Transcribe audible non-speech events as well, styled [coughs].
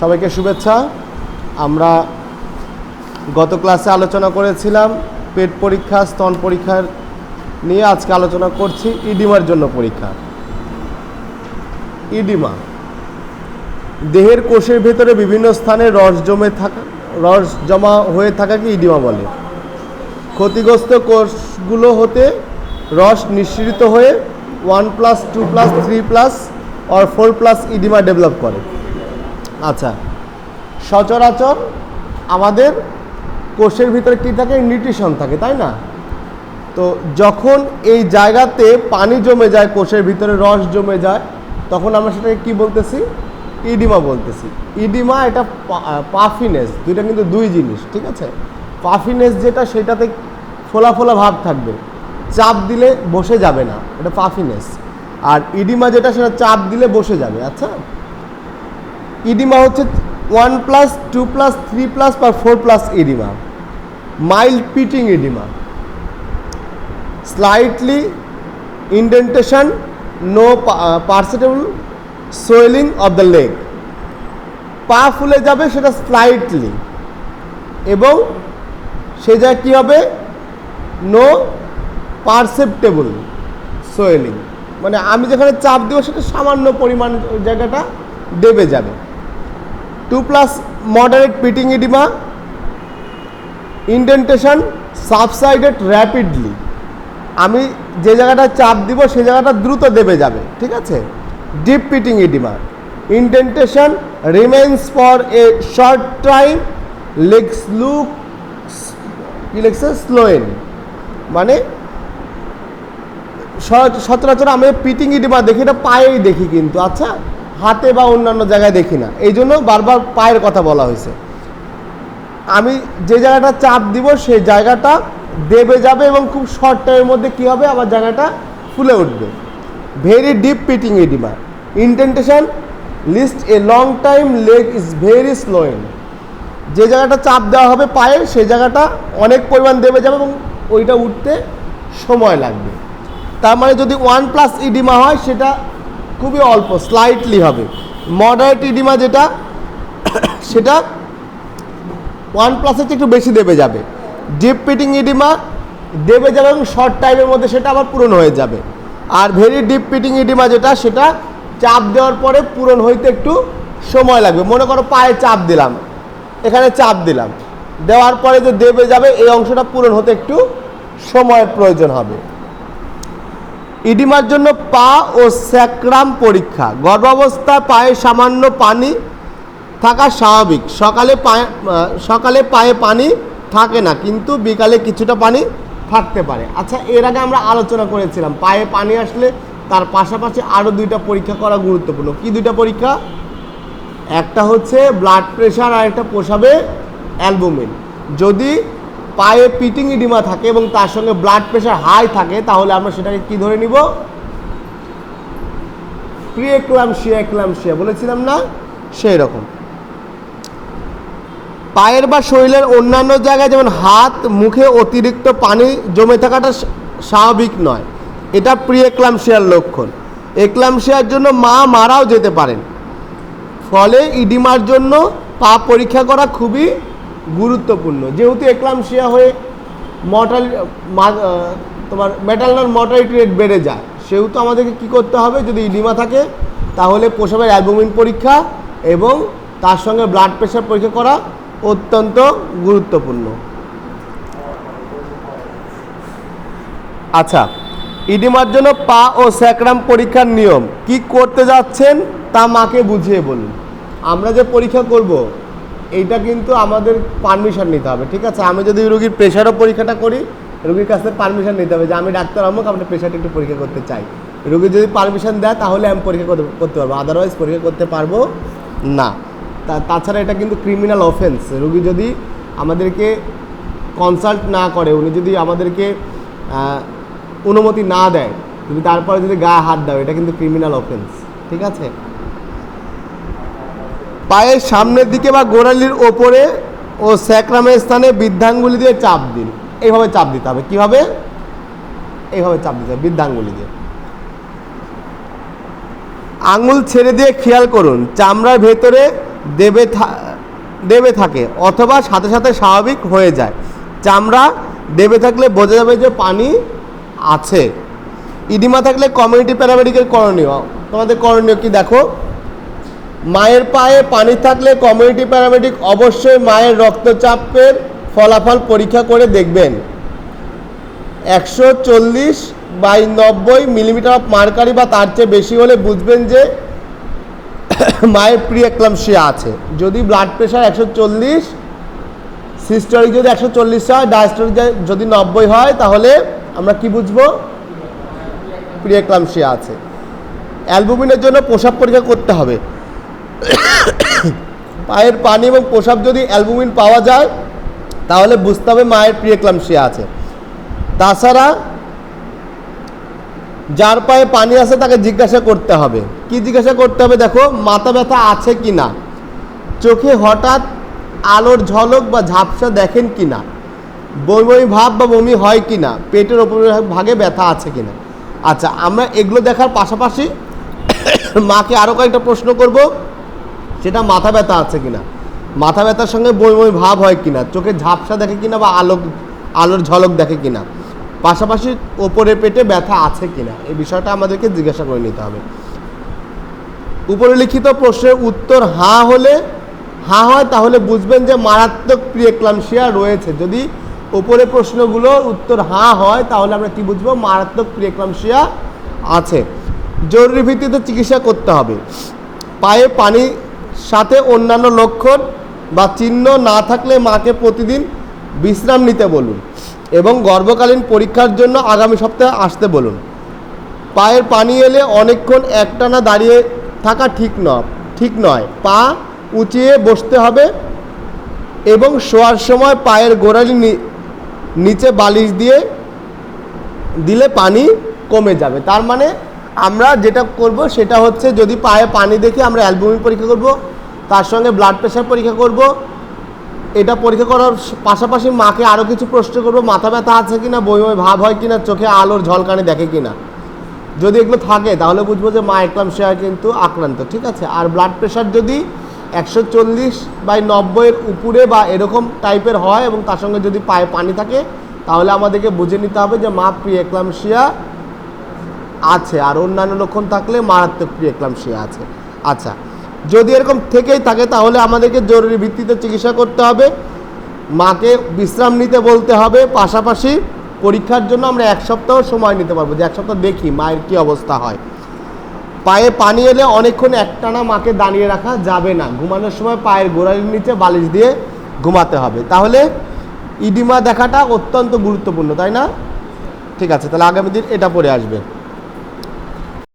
সবাইকে শুভেচ্ছা। আমরা গত ক্লাসে আলোচনা করেছিলাম পেট পরীক্ষা, স্তন পরীক্ষার নিয়ে। আজকে আলোচনা করছি ইডিমার জন্য পরীক্ষা। ইডিমা, দেহের কোষের ভেতরে বিভিন্ন স্থানে রস জমে থাকা, রস জমা হয়ে থাকাকে ইডিমা বলে। ক্ষতিগ্রস্ত কোষগুলো হতে রস নিঃসৃত হয়ে one plus, two plus, three plus আর ফোর প্লাস ইডিমা ডেভেলপ করে। আচ্ছা। সচরাচর আমাদের কোষের ভিতরে কী থাকে? নিউট্রিশন থাকে, তাই না? তো যখন এই জায়গাতে পানি জমে যায়, কোষের ভিতরে রস জমে যায়, তখন আমরা সেটাকে কি বলতেছি? ইডিমা বলতেছি। ইডিমা এটা পাফিনেস, দুইটা কিন্তু দুই জিনিস, ঠিক আছে? পাফিনেস যেটা, সেটাতে ফোলা ফোলা ভাব থাকবে। চাপ দিলে বসে যাবে না, এটা পাফিনেস। আর ইডিমা যেটা, সেটা চাপ দিলে বসে যাবে আচ্ছা? ইডিমা হচ্ছে one plus, two plus, three plus বা four plus edema. Mild pitting edema. Slightly indentation, no perceptible swelling of the leg. পা ফুলে যাবে সেটা স্লাইটলি এবং সে জায়গায় কী হবে? No perceptible swelling. মানে আমি যেখানে চাপ দেবো সেটা সামান্য পরিমাণ জায়গাটা দেবে যাবে। Two plus moderate pitting edema, indentation subsided rapidly. আমি যে জায়গাটা চাপ দিব, সেই জায়গাটা দ্রুত দেবে যাবে, ঠিক আছে? Deep pitting edema. Indentation remains for a short time legs look, কি লিখছে? স্লোয়েন মানে স- সচরাচর আমি পিটিং ইডিমা দেখি এটা পায়েই দেখি কিন্তু আচ্ছা? হাতে বা অন্যান্য জায়গায় দেখি না। এই জন্য বারবার পায়ের কথা বলা হয়েছে। আমি যে জায়গাটা চাপ দিব, সেই জায়গাটা দেবে যাবে এবং খুব শর্ট টাইমের মধ্যে কী হবে? আমার জায়গাটা ফুলে উঠবে। Very deep pitting edema indentation lasts a long time leg is very swollen যে জায়গাটা চাপ দেওয়া হবে পায়ে, সেই জায়গাটা অনেক পরিমাণ দেবে যাবে এবং ওইটা উঠতে সময় লাগবে। তার মানে যদি ওয়ান প্লাস ইডিমা হয়, সেটা খুবই অল্প স্লাইটলি হবে। মডারেট ইডিমা যেটা, সেটা ওয়ান প্লাসের চেয়ে একটু বেশি দেবে যাবে। ডিপ পিটিং ইডিমা দেবে যাবে এবং শর্ট টাইমের মধ্যে সেটা আবার পূরণ হয়ে যাবে। আর ভেরি ডিপ পিটিং ইডিমা যেটা, সেটা চাপ দেওয়ার পরে পূরণ হইতে একটু সময় লাগবে। মনে করো পায়ে চাপ দিলাম, এখানে চাপ দিলাম। দেওয়ার পরে যে দেবে যাবে, এই অংশটা পূরণ হতে একটু সময়ের প্রয়োজন হবে। ইডিমার জন্য পা ও স্যাক্রাম পরীক্ষা। গর্ভাবস্থায় পায়ে সামান্য পানি থাকা স্বাভাবিক। সকালে পায়ে সকালে পায়ে পানি থাকে না, কিন্তু বিকালে কিছুটা পানি থাকতে পারে। আচ্ছা এর আগে আমরা আলোচনা করেছিলাম, পায়ে পানি আসলে তার পাশাপাশি আরও দুইটা পরীক্ষা করা গুরুত্বপূর্ণ। কি দুইটা পরীক্ষা? একটা হচ্ছে ব্লাড প্রেশার আর একটা পোষাবে অ্যালবুমিন যদি পায়ে পিটিং ইডিমা থাকে এবং তার সঙ্গে ব্লাড প্রেশার হাই থাকে, তাহলে আমরা সেটাকে কি ধরে নিব? প্রিয়েক্লামশিয়া এক্লামশিয়া বলেছিলাম না? সেই রকম। পায়ের বা শরীরের অন্যান্য জায়গায় যেমন হাত, মুখে অতিরিক্ত পানি জমে থাকাটা স্বাভাবিক নয়। এটা প্রিয়েক্লামশিয়ার লক্ষণ। এক্লামশিয়ার জন্য মা মারাও যেতে পারেন। ফলে ইডিমার জন্য পা পরীক্ষা করা খুবই গুরুত্বপূর্ণ। যেহেতু এক্লামশিয়া হয়ে মর্টাল তোমার মেটালনার মর্টালিটি রেট বেড়ে যায়, সেহেতু আমাদেরকে কি করতে হবে? যদি ইডিমা থাকে, তাহলে প্রসবের অ্যালবুমিন পরীক্ষা এবং তার সঙ্গে ব্লাড প্রেশার পরীক্ষা করা অত্যন্ত গুরুত্বপূর্ণ। আচ্ছা ইডিমার জন্য পা ও স্যাক্রাম পরীক্ষার নিয়ম কি করতে যাচ্ছেন তা মাকে বুঝিয়ে বলুন। আমরা যে পরীক্ষা করব এইটা কিন্তু আমাদের পারমিশন নিতে হবে, ঠিক আছে? আমি যদি রোগীর প্রেশারও পরীক্ষাটা করি, রোগীর কাছ থেকে পারমিশন নিতে হবে যে আমি ডাক্তার আমুক আপনার প্রেশারটা একটু পরীক্ষা করতে চাই। রোগী যদি পারমিশন দেয়, তাহলে আমি পরীক্ষা করতে- পারব। আদারওয়াইজ পরীক্ষা করতে পারব না। তা- তাছাড়া এটা কিন্তু ক্রিমিনাল অফেন্স রোগী যদি আমাদেরকে কনসাল্ট না করে, উনি যদি আমাদেরকে অনুমতি না দেয় তুমি তারপরে যদি গায়ে হাত দাও, এটা কিন্তু ক্রিমিনাল অফেন্স ঠিক আছে? পায়ের সামনের দিকে বা গোড়ালির ওপরে ও স্যাক্রামের স্থানে বৃদ্ধাঙ্গুলি দিয়ে চাপ দিন। এইভাবে চাপ দিতে হবে। কীভাবে? এইভাবে চাপ দিতে হবে বৃদ্ধাঙ্গুলি দিয়ে। আঙুল ছেড়ে দিয়ে খেয়াল করুন, চামড়ার ভেতরে দেবে দেবে থাকে অথবা সাথে সাথে স্বাভাবিক হয়ে যায়। চামড়া দেবে থাকলে বোঝা যাবে যে পানি আছে। ইডিমা থাকলে কমিউনিটি প্যারামেডিকের করণীয় তোমাদের করণীয় কি দেখো? মায়ের পায়ে পানি থাকলে কমিউনিটি প্যারামেডিক অবশ্যই মায়ের রক্তচাপের ফলাফল পরীক্ষা করে দেখবেন। একশো চল্লিশ বাই নব্বই মিলিমিটার অফ মার্কারি বা তার চেয়ে বেশি হলে বুঝবেন যে [coughs] মায়ের প্রি এক্লামশিয়া আছে। যদি ব্লাড প্রেশার একশো চল্লিশ সিস্টোরিক যদি একশো চল্লিশ হয় ডায়াস্টোরিক যদি নব্বই হয়, তাহলে আমরা কি বুঝব? প্রি এক্লামশিয়া আছে। অ্যালবুমিনের জন্য পোশাক পরীক্ষা করতে হবে। পায়ের পানি এবং পোশাক যদি অ্যালবুমিন পাওয়া যায়, তাহলে বুঝতে হবে মায়ের প্রি এক্লামশিয়া আছে। তাছাড়া যার পায়ে পানি আছে তাকে জিজ্ঞাসা করতে হবে। কি জিজ্ঞাসা করতে হবে দেখো, মাথা ব্যথা আছে কি না? চোখে হঠাৎ আলোর ঝলক বা ঝাপসা দেখেন কি না? বমি বমি ভাব বা বমি হয় কি না? পেটের ওপর ভাগে ব্যথা আছে কি না? আচ্ছা আমরা এগুলো দেখার পাশাপাশি মাকে আরও কয়েকটা প্রশ্ন করব। সেটা মাথা ব্যথা আছে কিনা। মাথা ব্যথার সঙ্গে বমি বমি ভাব হয় কিনা, চোখে ঝাপসা দেখে কিনা বা আলোক আলোর ঝলক দেখে কিনা, পাশাপাশি ওপরে পেটে ব্যথা আছে কিনা, এই বিষয়টা আমাদেরকে জিজ্ঞাসা করে নিতে হবে। উপরে লিখিত প্রশ্নের উত্তর হ্যাঁ হলে হ্যাঁ হয় তাহলে বুঝবেন যে মারাত্মক প্রিয়েক্লামশিয়া রয়েছে। যদি উপরে প্রশ্নগুলো উত্তর হ্যাঁ হয়, তাহলে আমরা কি বুঝব? মারাত্মক প্রিয়েক্লামশিয়া আছে। জরুরি ভিত্তিতে চিকিৎসা করতে হবে। পায়ে পানি সাথে অন্যান্য লক্ষণ বা চিহ্ন না থাকলে মাকে প্রতিদিন বিশ্রাম নিতে বলুন এবং গর্ভকালীন পরীক্ষার জন্য আগামী সপ্তাহে আসতে বলুন। পায়ের পানি এলে অনেকক্ষণ একটানা দাঁড়িয়ে থাকা ঠিক নয় ঠিক নয়। পা উঁচিয়ে বসতে হবে এবং শোয়ার সময় পায়ের গোড়ালি নিচে বালিশ দিয়ে দিলে পানি কমে যাবে। তার মানে আমরা যেটা করব সেটা হচ্ছে যদি পায়ে পানি দেখে আমরা অ্যালবুমিন পরীক্ষা করব, তার সঙ্গে ব্লাড প্রেশার পরীক্ষা করব। এটা পরীক্ষা করার পাশাপাশি মাকে আরও কিছু প্রশ্ন করব, মাথা ব্যথা আছে কিনা বই বই ভাব হয় কিনা, চোখে আলোর ঝলকানি দেখে কিনা। যদি এগুলো থাকে, তাহলে বুঝব যে মা একলাম একলামশিয়া কিন্তু আক্রান্ত, ঠিক আছে? আর ব্লাড প্রেশার যদি একশো চল্লিশ বাই নব্বইয়ের উপরে বা এরকম টাইপের হয় এবং তার সঙ্গে যদি পায়ে পানি থাকে, তাহলে আমাদেরকে বুঝে নিতে হবে যে মা প্রি একলামশিয়া আছে, আর অন্যান্য লক্ষণ থাকলে মারাত্মক প্রি একলামশিয়া আছে। আচ্ছা যদি এরকম থেকেই থাকে, তাহলে আমাদেরকে জরুরি ভিত্তিতে চিকিৎসা করতে হবে। মাকে বিশ্রাম নিতে বলতে হবে। পাশাপাশি পরীক্ষার জন্য আমরা এক সপ্তাহ সময় নিতে পারব। যে এক সপ্তাহ দেখি মায়ের কী অবস্থা হয়। পায়ে পানি এলে অনেকক্ষণ একটানা মাকে দাঁড়িয়ে রাখা যাবে না। ঘুমানোর সময় পায়ের গোড়ালির নিচে বালিশ দিয়ে ঘুমাতে হবে। তাহলে ইডিমা দেখাটা অত্যন্ত গুরুত্বপূর্ণ, তাই না? ঠিক আছে, তাহলে আগামী দিন এটা পরে আসবে।